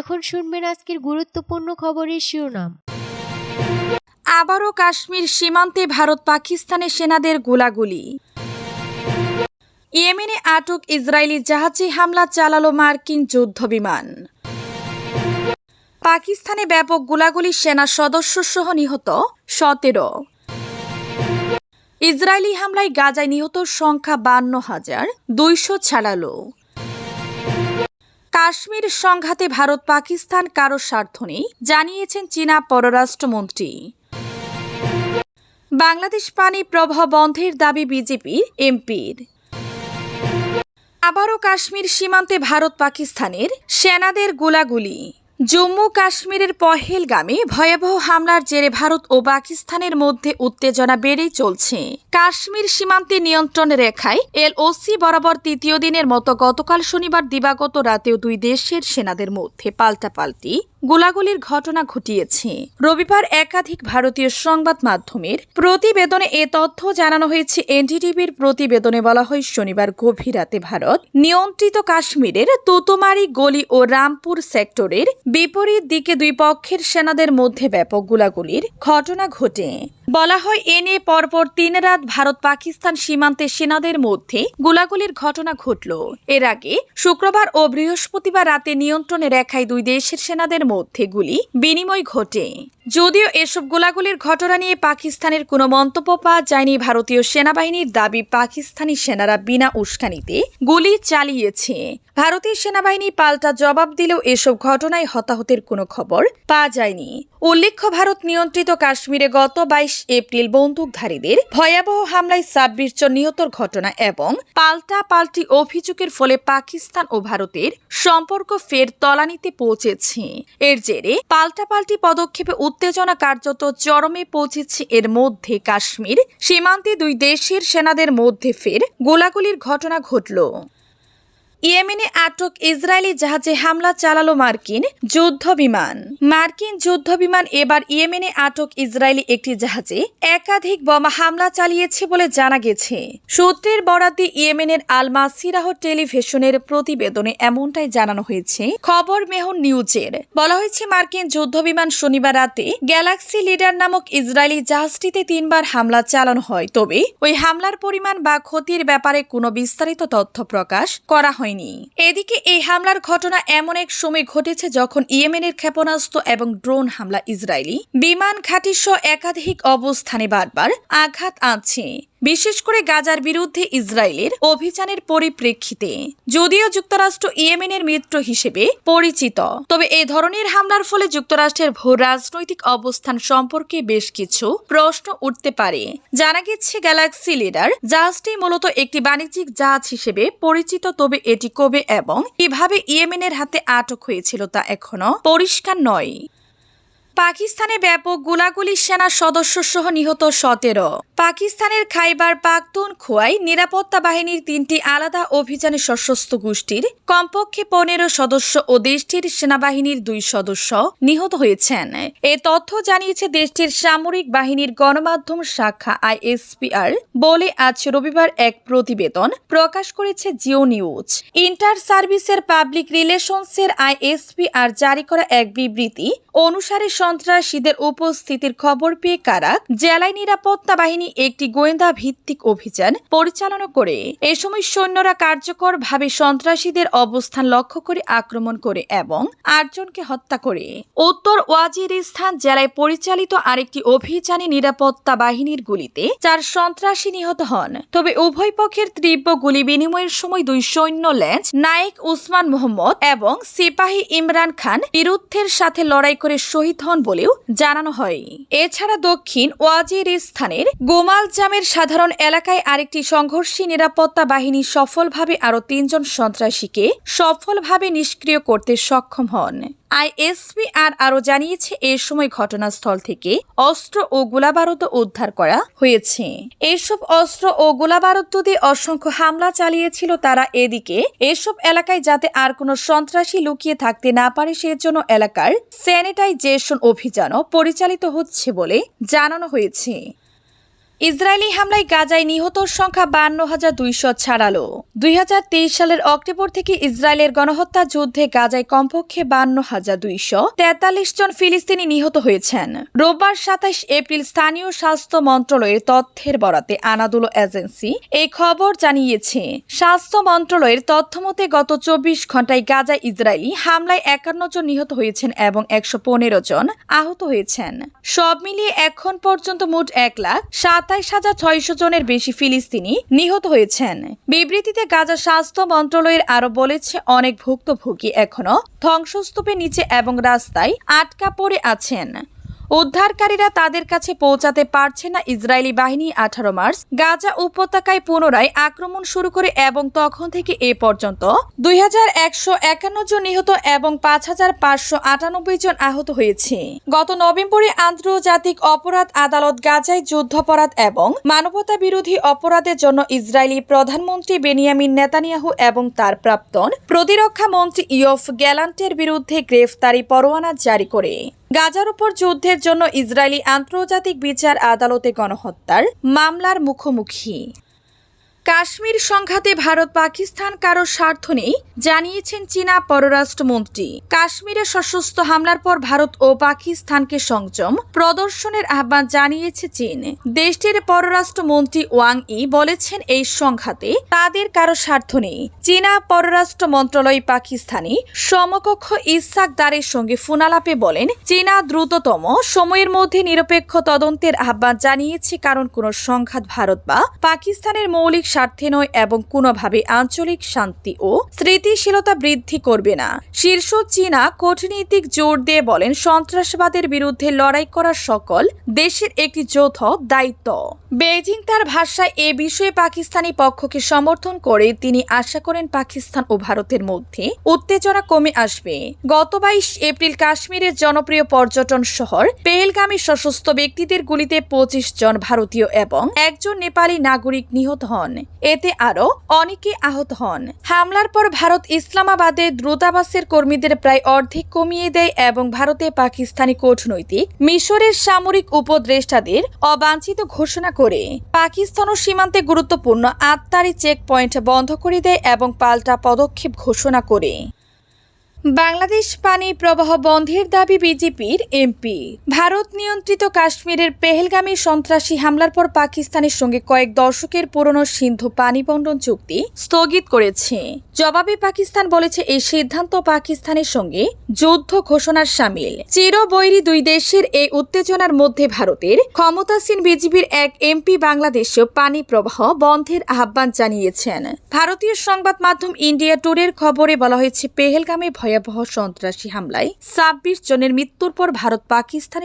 এখন শুনবেন আজকের গুরুত্বপূর্ণ খবরের শিরোনাম। আবারও কাশ্মীর সীমান্তে ভারত পাকিস্তানের সেনাদের গোলাগুলি। ইয়েমেনে আটক ইসরায়েলি জাহাজে হামলা চালালো মার্কিন যুদ্ধ বিমান। পাকিস্তানে ব্যাপক গোলাগুলি সেনা সদস্য সহ নিহত সতেরো। ইসরায়েলি হামলায় গাজায় নিহত সংখ্যা বান্ন হাজার দুইশো ছাড়ালো। কাশ্মীর সংঘাতে ভারত পাকিস্তান কারও স্বার্থ নেই, জানিয়েছেন চীনা পররাষ্ট্রমন্ত্রী। বাংলাদেশ পানি প্রবাহ বন্ধের দাবি বিজেপি, এমপির। আবারও কাশ্মীর সীমান্তে ভারত পাকিস্তানের সেনাদের গোলাগুলি। জম্মু কাশ্মীরের পহেলগামে ভয়াবহ হামলার জেরে ভারত ও পাকিস্তানের মধ্যে উত্তেজনা বেড়েই চলছে। কাশ্মীর সীমান্তে নিয়ন্ত্রণ রেখায় এলওসি বরাবর তৃতীয় দিনের মতো গতকাল শনিবার দিবাগত রাতেও দুই দেশের সেনাদের মধ্যে পাল্টাপাল্টি গোলাগুলির ঘটনা ঘটিয়েছে। রবিবার একাধিক ভারতীয় সংবাদ মাধ্যমের প্রতিবেদনে এ তথ্য জানানো হয়েছে। এনডিটিভির প্রতিবেদনে বলা হয়, শনিবার গভীর রাতে ভারত নিয়ন্ত্রিত কাশ্মীরের তোতোমারি গলি ও রামপুর সেক্টরের বিপরীত দিকে দুই পক্ষের সেনাদের মধ্যে ব্যাপক গোলাগুলির ঘটনা ঘটে। বলা হয়, এ নিয়ে পরপর তিন রাত ভারত পাকিস্তান সীমান্তে সেনাদের মধ্যে গোলাগুলির ঘটনা ঘটল। এর আগে শুক্রবার ও বৃহস্পতিবার রাতে নিয়ন্ত্রণে রেখায় দুই দেশের সেনাদের মধ্যে গুলি বিনিময় ঘটে। যদিও এসব গোলাগুলির ঘটনা নিয়ে পাকিস্তানের কোনো মন্তব্য পাওয়া যায়নি, ভারতীয় সেনাবাহিনীর দাবি পাকিস্তানি সেনারা বিনা উস্কানিতে গুলি চালিয়েছে। ভারতীয় সেনাবাহিনী পাল্টা জবাব দিলেও এসব ঘটনায় হতাহতের কোনো খবর পাওয়া যায়নি। উল্লেখ্য, ভারত নিয়ন্ত্রিত কাশ্মীরে গত বাইশ এপ্রিল বন্দুকধারীদের ভয়াবহ হামলায় ছাব্বিশ জন নিহতর ঘটনা এবং পাল্টা পাল্টি অভিযোগের ফলে পাকিস্তান ও ভারতের সম্পর্ক ফের তলানিতে পৌঁছেছে। এর জেরে পাল্টা পাল্টি পদক্ষেপে উত্তেজনা কার্যত চরমে পৌঁছেছে এর মধ্যে কাশ্মীর। সীমান্তে দুই দেশের সেনাদের মধ্যে ফের গোলাগুলির ঘটনা ঘটল। ইয়েমেনে আটক ইসরায়েলি জাহাজে হামলা চালালো মার্কিন যুদ্ধ বিমান মার্কিন যুদ্ধ বিমান এবার ইয়েমেনে আটক ইসরায়েলি একটি জাহাজে একাধিক বোমা হামলা চালিয়েছে বলে জানা গেছে। সূত্রের বরাদ্দে ইয়েমেনের আল মাসিরাহ টেলিভিশনের প্রতিবেদনে এমনটাই জানানো হয়েছে। খবর মেহন নিউজের। বলা হয়েছে, মার্কিন যুদ্ধ বিমান শনিবার রাতে গ্যালাক্সি লিডার নামক ইসরায়েলি জাহাজটিতে তিনবার হামলা চালানো হয়। তবে ওই হামলার পরিমাণ বা ক্ষতির ব্যাপারে কোনো বিস্তারিত তথ্য প্রকাশ করা হয়নি। এদিকে এই হামলার ঘটনা এমন এক সময় ঘটেছে যখন ইয়েমেনের ক্ষেপণাস্ত্র এবং ড্রোন হামলা ইসরায়েলি। বিমান ঘাঁটি সহ একাধিক অবস্থানে বারবার আঘাত আনছে। বিশেষ করে গাজার বিরুদ্ধে ইসরায়েলের অভিযানের পরিপ্রেক্ষিতে। যদিও যুক্তরাষ্ট্র ইয়েমেনের মিত্র হিসেবে পরিচিত। তবে এই ধরনের হামলার ফলে যুক্তরাষ্ট্রের ভূ রাজনৈতিক অবস্থান সম্পর্কে বেশ কিছু প্রশ্ন উঠতে পারে। জানা গেছে, গ্যালাক্সি লিডার জাহাজটি মূলত একটি বাণিজ্যিক জাহাজ হিসেবে পরিচিত, তবে এটি কবে এবং কীভাবে ইয়েমেনের হাতে আটক হয়েছিল তা এখনও পরিষ্কার নয়। পাকিস্তানে ব্যাপক গোলাগুলি সেনা সদস্য সহ নিহত সতেরো। পাকিস্তানের খাইবার পাখতুন খোয়াই নিরাপত্তা বাহিনীর তিনটি আলাদা অভিযানে সশস্ত্র গোষ্ঠীর কমপক্ষে পনেরো সদস্য ও দেশটির সেনাবাহিনীর দুই সদস্য নিহত হয়েছেন। এ তথ্য জানিয়েছে দেশটির সামরিক বাহিনীর গণমাধ্যম শাখা আইএসপিআর। বলে আজ রবিবার এক প্রতিবেদন প্রকাশ করেছে জিও নিউজ। ইন্টার সার্ভিসের পাবলিক রিলেশনসের আইএসপিআর জারি করা এক বিবৃতি অনুসারে সন্ত্রাসীদের উপস্থিতির খবর পেয়ে কারা? জেলায় নিরাপত্তা বাহিনী একটি গোয়েন্দা ভিত্তিক অভিযান পরিচালনা করে। এ সময় সৈন্যরা কার্যকরভাবে সন্ত্রাসীদের অবস্থান লক্ষ্য করে আক্রমণ করে এবং আটজনকে হত্যা করে। উত্তর ওয়াজিরিস্তান জেলায় পরিচালিত আরেকটি অভিযানে নিরাপত্তা বাহিনীর গুলিতে চার সন্ত্রাসী নিহত হন। তবে উভয় পক্ষের তীব্র গুলি বিনিময়ের সময় দুই সৈন্য ল্যান্স, নায়েক উসমান মোহাম্মদ এবং সিপাহী ইমরান খান বিরুদ্ধের সাথে লড়াই করে শহীদ হন বলেও জানানো হয়। এছাড়া দক্ষিণ ওয়াজিরিস্তানের গোমাল জামের সাধারণ এলাকায় আরেকটি সংঘর্ষী নিরাপত্তা বাহিনী সফলভাবে আরও তিনজন সন্ত্রাসীকে সফলভাবে নিষ্ক্রিয় করতে সক্ষম হন। আইএসপিআর আরও জানিয়েছে, এ সময় ঘটনাস্থল থেকে অস্ত্র ও গোলাবারুদ উদ্ধার করা হয়েছে। এসব অস্ত্র ও গোলাবারুদ দিয়ে অসংখ্য হামলা চালিয়েছিল তারা। এদিকে, এসব এলাকায় যাতে আর কোনো সন্ত্রাসী লুকিয়ে থাকতে না পারে, সেজন্য এলাকার স্যানিটাইজেশন অভিযানও পরিচালিত হচ্ছে বলে জানানো হয়েছে। ইসরায়েলি হামলায় গাজায় নিহতর সংখ্যা বান্ন হাজার দুইশো ছাড়ালো। দুই হাজার তেইশ সালের অক্টোবর থেকে ইসরায়েলের গণহত্যা যুদ্ধে গাজায় কমপক্ষে বান্ন হাজার দুইশো। তেতাল্লিশ জন ফিলিস্তিনি নিহত হয়েছেন। রোববার সাতাইশ এপ্রিল স্থানীয় স্বাস্থ্য মন্ত্রণালয়ের তথ্যের বরাতে আনাদুলো এজেন্সি এই খবর জানিয়েছে। স্বাস্থ্য মন্ত্রণালয়ের তথ্যমতে গত চব্বিশ ঘন্টায় গাজায় ইসরায়েলি হামলায় একান্ন জন নিহত হয়েছেন এবং একশো পনেরো জন আহত হয়েছেন। সব মিলিয়ে এখন পর্যন্ত মোট এক লাখ সাতাইশ হাজার ছয়শো জনের বেশি ফিলিস্তিনি নিহত হয়েছেন। বিবৃতিতে গাজা স্বাস্থ্য মন্ত্রণালয়ের আরও বলেছে, অনেক ভুক্তভোগী এখনও ধ্বংসস্তূপের নিচে এবং রাস্তায় আটকা পড়ে আছেন। উদ্ধারকারীরা তাদের কাছে পৌঁছাতে পারছে না ইসরায়েলি বাহিনী আঠারো মার্চ। গাজা উপত্যকায় পুনরায় আক্রমণ শুরু করে এবং তখন থেকে এ পর্যন্ত দুই হাজার একশো একান্ন জন নিহত এবং পাঁচ হাজার পাঁচশো আটানব্বই জন আহত হয়েছে। গত নভেম্বরে আন্তর্জাতিক অপরাধ আদালত গাজায় যুদ্ধাপরাধ এবং মানবতা বিরোধী অপরাধের জন্য ইসরায়েলি প্রধানমন্ত্রী বেনিয়ামিন নেতানিয়াহু এবং তার প্রাক্তন প্রতিরক্ষা মন্ত্রী ইয়ফ গ্যালান্টের বিরুদ্ধে গ্রেফতারি পরোয়ানা জারি করে। গাজার উপর যুদ্ধের জন্য ইসরায়েলি আন্তর্জাতিক বিচার আদালতে গণহত্যার মামলার মুখোমুখি। কাশ্মীর সংঘাতে ভারত পাকিস্তান কারও স্বার্থ নেই, জানিয়েছেন চীনা পররাষ্ট্রমন্ত্রী। কাশ্মীরে সশস্ত্র হামলার পর ভারত ও পাকিস্তানকে সংযম, প্রদর্শনের আহ্বান জানিয়েছে চীন। দেশটির পররাষ্ট্রমন্ত্রী ওয়াং ই বলেছেন এই সংঘাতে তাদের কারও স্বার্থ নেই। চীনা পররাষ্ট্র মন্ত্রণালয় পাকিস্তানি সমকক্ষ ইসাক দারের সঙ্গে ফুনালাপে বলেন, চীনা দ্রুততম, সময়ের মধ্যে নিরপেক্ষ তদন্তের আহ্বান জানিয়েছে কারণ কোনো সংঘাত ভারত বা পাকিস্তানের মৌলিক স্বার্থে নয় এবং কোনোভাবে আঞ্চলিক শান্তি ও স্থিতিশীলতা বৃদ্ধি করবে না। শীর্ষ চীনা কূটনীতিক জোর দিয়ে বলেন, সন্ত্রাসবাদের বিরুদ্ধে লড়াই করা সকল দেশের একটি যৌথ দায়িত্ব। বেইজিং তার ভাষায় এ বিষয়ে পাকিস্তানি পক্ষকে সমর্থন করে তিনি আশা করেন পাকিস্তান ও ভারতের মধ্যে উত্তেজনা কমে আসবে। গত বাইশ এপ্রিল কাশ্মীরের জনপ্রিয় পর্যটন শহর পেহেলগামী সশস্ত্র ব্যক্তিদের গুলিতে পঁচিশ জন ভারতীয় এবং একজন নেপালি নাগরিক নিহত হন। এতে আরও অনেকে আহত হন। হামলার পর ভারত ইসলামাবাদে দ্রুতাবাসের কর্মীদের প্রায় অর্ধেক কমিয়ে দেয় এবং ভারতে পাকিস্তানি কূটনৈতিক মিশরের সামরিক উপদেষ্টাদের অবাঞ্ছিত ঘোষণা করে। পাকিস্তান ও সীমান্তে গুরুত্বপূর্ণ আত্মারি চেক পয়েন্ট বন্ধ করে দেয় এবং পাল্টা পদক্ষেপ ঘোষণা করে। বাংলাদেশ পানি প্রবাহ বন্ধের দাবি বিজেপির এমপি। ভারত নিয়ন্ত্রিত কাশ্মীরের পেহেলগামী সন্ত্রাসী হামলার পর পাকিস্তানের সঙ্গে কয়েক দশকের পুরনো সিন্ধু পানি বন্টন চুক্তি স্থগিত করেছে। জবাবে পাকিস্তান বলেছে, এই সিদ্ধান্ত পাকিস্তানের সঙ্গে যুদ্ধ ঘোষণার সামিল। চিরবৈরী দুই দেশের এই উত্তেজনার মধ্যে ভারতের ক্ষমতাসীন বিজেপির এক এমপি বাংলাদেশেও পানি প্রবাহ বন্ধের আহ্বান জানিয়েছেন। ভারতীয় সংবাদ মাধ্যম ইন্ডিয়া টুডের খবরে বলা হয়েছে, পেহেলগামে ভয়াবহ সন্ত্রাসী হামলায় ছাব্বিশ জনের মৃত্যুর পর ভারত পাকিস্তানের